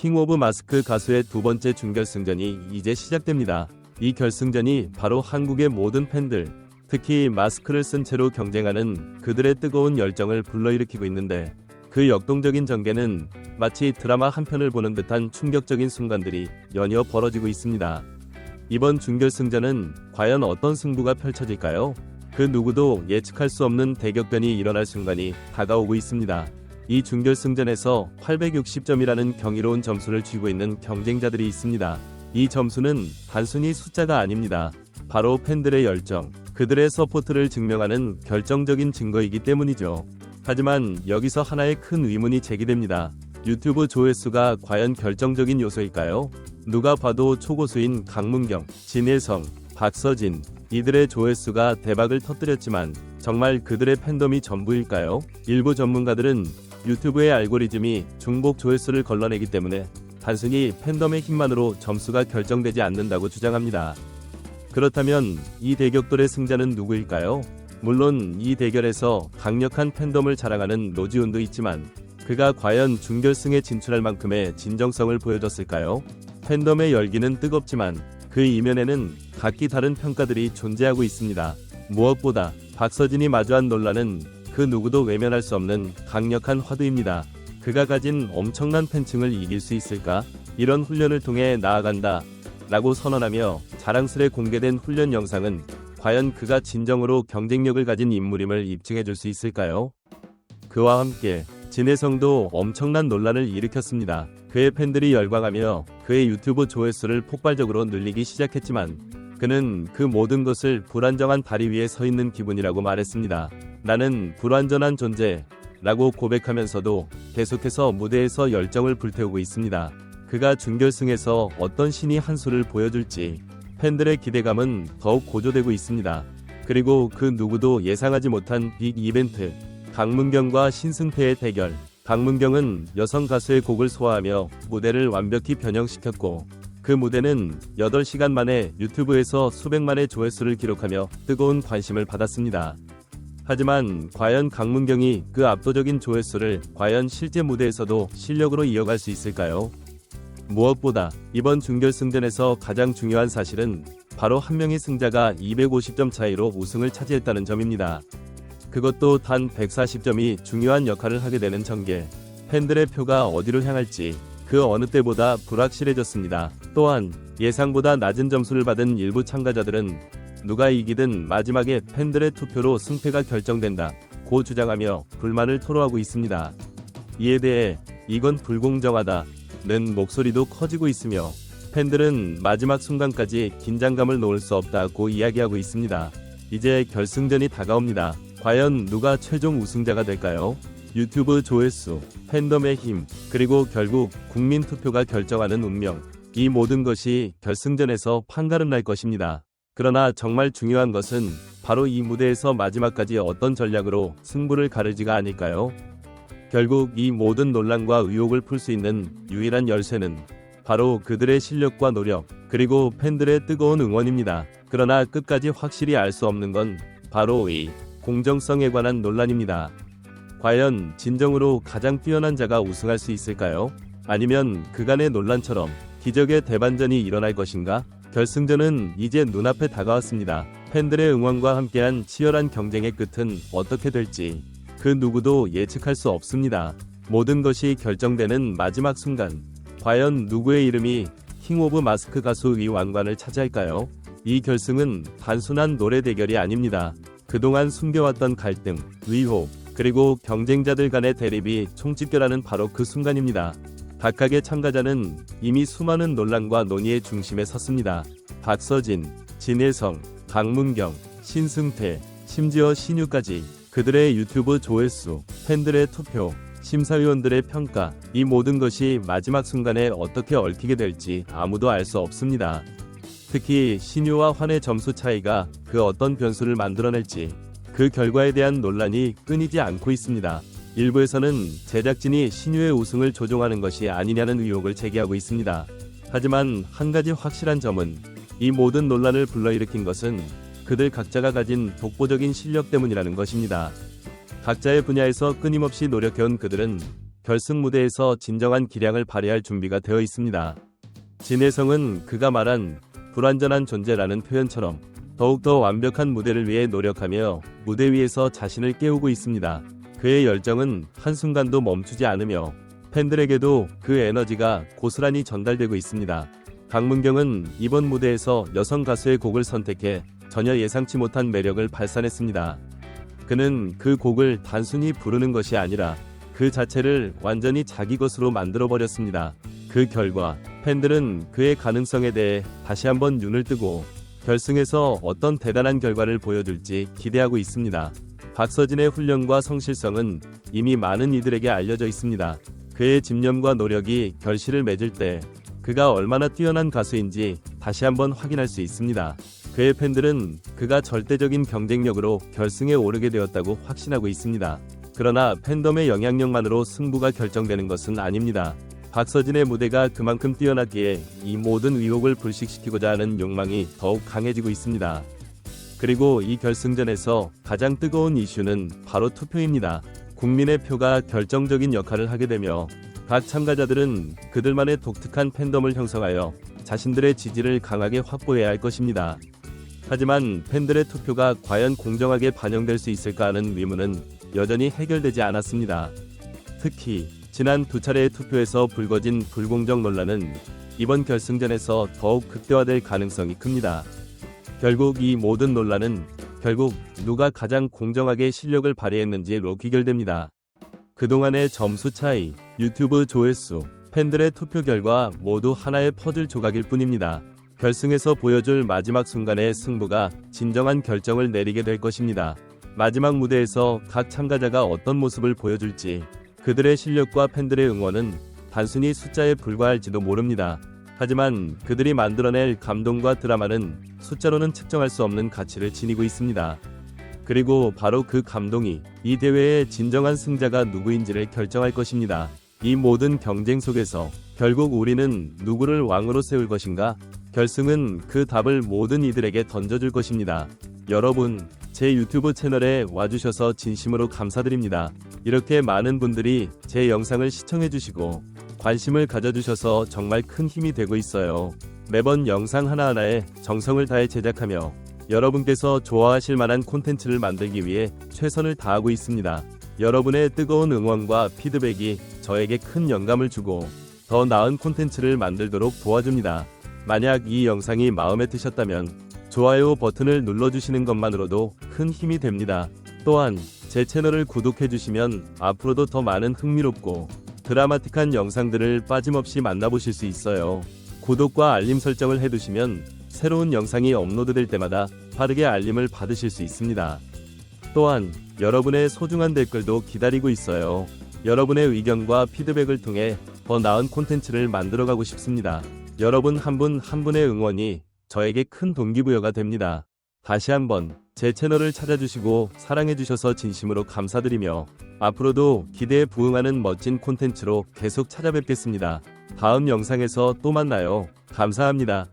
킹 오브 마스크 가수의 두 번째 준결승전이 이제 시작됩니다. 이 결승전이 바로 한국의 모든 팬들, 특히 마스크를 쓴 채로 경쟁하는 그들의 뜨거운 열정을 불러일으키고 있는데 그 역동적인 전개는 마치 드라마 한 편을 보는 듯한 충격적인 순간들이 연이어 벌어지고 있습니다. 이번 준결승전은 과연 어떤 승부가 펼쳐질까요? 그 누구도 예측할 수 없는 대격변이 일어날 순간이 다가오고 있습니다. 이 준결승전에서 860점이라는 경이로운 점수를 쥐고 있는 경쟁자들이 있습니다. 이 점수는 단순히 숫자가 아닙니다. 바로 팬들의 열정, 그들의 서포트를 증명하는 결정적인 증거이기 때문이죠. 하지만 여기서 하나의 큰 의문이 제기됩니다. 유튜브 조회수가 과연 결정적인 요소일까요? 누가 봐도 초고수인 강문경, 진혜성, 박서진 이들의 조회수가 대박을 터뜨렸지만 정말 그들의 팬덤이 전부일까요? 일부 전문가들은 유튜브의 알고리즘이 중복 조회수를 걸러내기 때문에 단순히 팬덤의 힘만으로 점수가 결정되지 않는다고 주장합니다. 그렇다면 이 대격돌의 승자는 누구일까요? 물론 이 대결에서 강력한 팬덤을 자랑하는 노지훈도 있지만 그가 과연 준결승에 진출할 만큼의 진정성을 보여줬을까요? 팬덤의 열기는 뜨겁지만 그 이면에는 각기 다른 평가들이 존재하고 있습니다. 무엇보다 박서진이 마주한 논란은 그 누구도 외면할 수 없는 강력한 화두입니다. 그가 가진 엄청난 팬층을 이길 수 있을까? 이런 훈련을 통해 나아간다. 라고 선언하며 자랑스레 공개된 훈련 영상은 과연 그가 진정으로 경쟁력을 가진 인물임을 입증해 줄 수 있을까요? 그와 함께 진혜성도 엄청난 논란을 일으켰습니다. 그의 팬들이 열광하며 그의 유튜브 조회수를 폭발적으로 늘리기 시작했지만 그는 그 모든 것을 불안정한 다리 위에 서 있는 기분이라고 말했습니다. 나는 불완전한 존재 라고 고백하면서도 계속해서 무대에서 열정을 불태우고 있습니다. 그가 준결승에서 어떤 신이 한 수를 보여줄지 팬들의 기대감은 더욱 고조되고 있습니다. 그리고 그 누구도 예상하지 못한 빅 이벤트 강문경과 신승태의 대결 강문경은 여성 가수의 곡을 소화하며 무대를 완벽히 변형시켰고 그 무대는 8시간 만에 유튜브에서 수백만의 조회수를 기록하며 뜨거운 관심을 받았습니다. 하지만 과연 강문경이 그 압도적인 조회수를 과연 실제 무대에서도 실력으로 이어갈 수 있을까요? 무엇보다 이번 준결승전에서 가장 중요한 사실은 바로 한 명의 승자가 250점 차이로 우승을 차지했다는 점입니다. 그것도 단 140점이 중요한 역할을 하게 되는 전개. 팬들의 표가 어디로 향할지 그 어느 때보다 불확실해졌습니다. 또한 예상보다 낮은 점수를 받은 일부 참가자들은 누가 이기든 마지막에 팬들의 투표로 승패가 결정된다. 고 주장하며 불만을 토로하고 있습니다. 이에 대해 이건 불공정하다. 는 목소리도 커지고 있으며 팬들은 마지막 순간까지 긴장감을 놓을 수 없다고 이야기하고 있습니다. 이제 결승전이 다가옵니다. 과연 누가 최종 우승자가 될까요? 유튜브 조회수, 팬덤의 힘, 그리고 결국 국민 투표가 결정하는 운명. 이 모든 것이 결승전에서 판가름 날 것입니다. 그러나 정말 중요한 것은 바로 이 무대에서 마지막까지 어떤 전략으로 승부를 가르지가 아닐까요? 결국 이 모든 논란과 의혹을 풀 수 있는 유일한 열쇠는 바로 그들의 실력과 노력, 그리고 팬들의 뜨거운 응원입니다. 그러나 끝까지 확실히 알 수 없는 건 바로 이 공정성에 관한 논란입니다. 과연 진정으로 가장 뛰어난 자가 우승할 수 있을까요? 아니면 그간의 논란처럼 기적의 대반전이 일어날 것인가? 결승전은 이제 눈앞에 다가왔습니다. 팬들의 응원과 함께한 치열한 경쟁의 끝은 어떻게 될지 그 누구도 예측할 수 없습니다. 모든 것이 결정되는 마지막 순간, 과연 누구의 이름이 킹 오브 마스크 가수 이 왕관을 차지할까요? 이 결승은 단순한 노래 대결이 아닙니다. 그동안 숨겨왔던 갈등, 의혹, 그리고 경쟁자들 간의 대립이 총집결하는 바로 그 순간입니다. 각각의 참가자는 이미 수많은 논란과 논의의 중심에 섰습니다. 박서진, 진혜성, 강문경, 신승태, 심지어 신유까지 그들의 유튜브 조회수, 팬들의 투표, 심사위원들의 평가, 이 모든 것이 마지막 순간에 어떻게 얽히게 될지 아무도 알 수 없습니다. 특히 신유와 환의 점수 차이가 그 어떤 변수를 만들어낼지 그 결과에 대한 논란이 끊이지 않고 있습니다. 일부에서는 제작진이 신유의 우승을 조종하는 것이 아니냐는 의혹을 제기하고 있습니다. 하지만 한 가지 확실한 점은 이 모든 논란을 불러일으킨 것은 그들 각자가 가진 독보적인 실력 때문이라는 것입니다. 각자의 분야에서 끊임없이 노력해온 그들은 결승 무대에서 진정한 기량을 발휘할 준비가 되어 있습니다. 진혜성은 그가 말한 불완전한 존재라는 표현처럼 더욱더 완벽한 무대를 위해 노력하며 무대 위에서 자신을 깨우고 있습니다. 그의 열정은 한순간도 멈추지 않으며 팬들에게도 그 에너지가 고스란히 전달되고 있습니다. 강문경은 이번 무대에서 여성 가수의 곡을 선택해 전혀 예상치 못한 매력을 발산했습니다. 그는 그 곡을 단순히 부르는 것이 아니라 그 자체를 완전히 자기 것으로 만들어 버렸습니다. 그 결과 팬들은 그의 가능성에 대해 다시 한번 눈을 뜨고 결승에서 어떤 대단한 결과를 보여줄지 기대하고 있습니다. 박서진의 훈련과 성실성은 이미 많은 이들에게 알려져 있습니다. 그의 집념과 노력이 결실을 맺을 때 그가 얼마나 뛰어난 가수인지 다시 한번 확인할 수 있습니다. 그의 팬들은 그가 절대적인 경쟁력으로 결승에 오르게 되었다고 확신하고 있습니다. 그러나 팬덤의 영향력만으로 승부가 결정되는 것은 아닙니다. 박서진의 무대가 그만큼 뛰어났기에 이 모든 의혹을 불식시키고자 하는 욕망이 더욱 강해지고 있습니다. 그리고 이 결승전에서 가장 뜨거운 이슈는 바로 투표입니다. 국민의 표가 결정적인 역할을 하게 되며 각 참가자들은 그들만의 독특한 팬덤을 형성하여 자신들의 지지를 강하게 확보해야 할 것입니다. 하지만 팬들의 투표가 과연 공정하게 반영될 수 있을까 하는 의문은 여전히 해결되지 않았습니다. 특히 지난 두 차례의 투표에서 불거진 불공정 논란은 이번 결승전에서 더욱 극대화될 가능성이 큽니다. 결국 이 모든 논란은 결국 누가 가장 공정하게 실력을 발휘했는지로 귀결됩니다. 그동안의 점수 차이, 유튜브 조회수, 팬들의 투표 결과 모두 하나의 퍼즐 조각일 뿐입니다. 결승에서 보여줄 마지막 순간의 승부가 진정한 결정을 내리게 될 것입니다. 마지막 무대에서 각 참가자가 어떤 모습을 보여줄지 그들의 실력과 팬들의 응원은 단순히 숫자에 불과할지도 모릅니다. 하지만 그들이 만들어낼 감동과 드라마는 숫자로는 측정할 수 없는 가치를 지니고 있습니다. 그리고 바로 그 감동이 이 대회의 진정한 승자가 누구인지를 결정할 것입니다. 이 모든 경쟁 속에서 결국 우리는 누구를 왕으로 세울 것인가? 결승은 그 답을 모든 이들에게 던져줄 것입니다. 여러분, 제 유튜브 채널에 와주셔서 진심으로 감사드립니다. 이렇게 많은 분들이 제 영상을 시청해주시고 관심을 가져주셔서 정말 큰 힘이 되고 있어요. 매번 영상 하나하나에 정성을 다해 제작하며 여러분께서 좋아하실 만한 콘텐츠를 만들기 위해 최선을 다하고 있습니다. 여러분의 뜨거운 응원과 피드백이 저에게 큰 영감을 주고 더 나은 콘텐츠를 만들도록 도와줍니다. 만약 이 영상이 마음에 드셨다면 좋아요 버튼을 눌러주시는 것만으로도 큰 힘이 됩니다. 또한 제 채널을 구독해주시면 앞으로도 더 많은 흥미롭고 드라마틱한 영상들을 빠짐없이 만나보실 수 있어요. 구독과 알림 설정을 해두시면 새로운 영상이 업로드될 때마다 빠르게 알림을 받으실 수 있습니다. 또한 여러분의 소중한 댓글도 기다리고 있어요. 여러분의 의견과 피드백을 통해 더 나은 콘텐츠를 만들어가고 싶습니다. 여러분 한 분한 분의 응원이 저에게 큰 동기부여가 됩니다. 다시 한번 제 채널을 찾아주시고 사랑해주셔서 진심으로 감사드리며 앞으로도 기대에 부응하는 멋진 콘텐츠로 계속 찾아뵙겠습니다. 다음 영상에서 또 만나요. 감사합니다.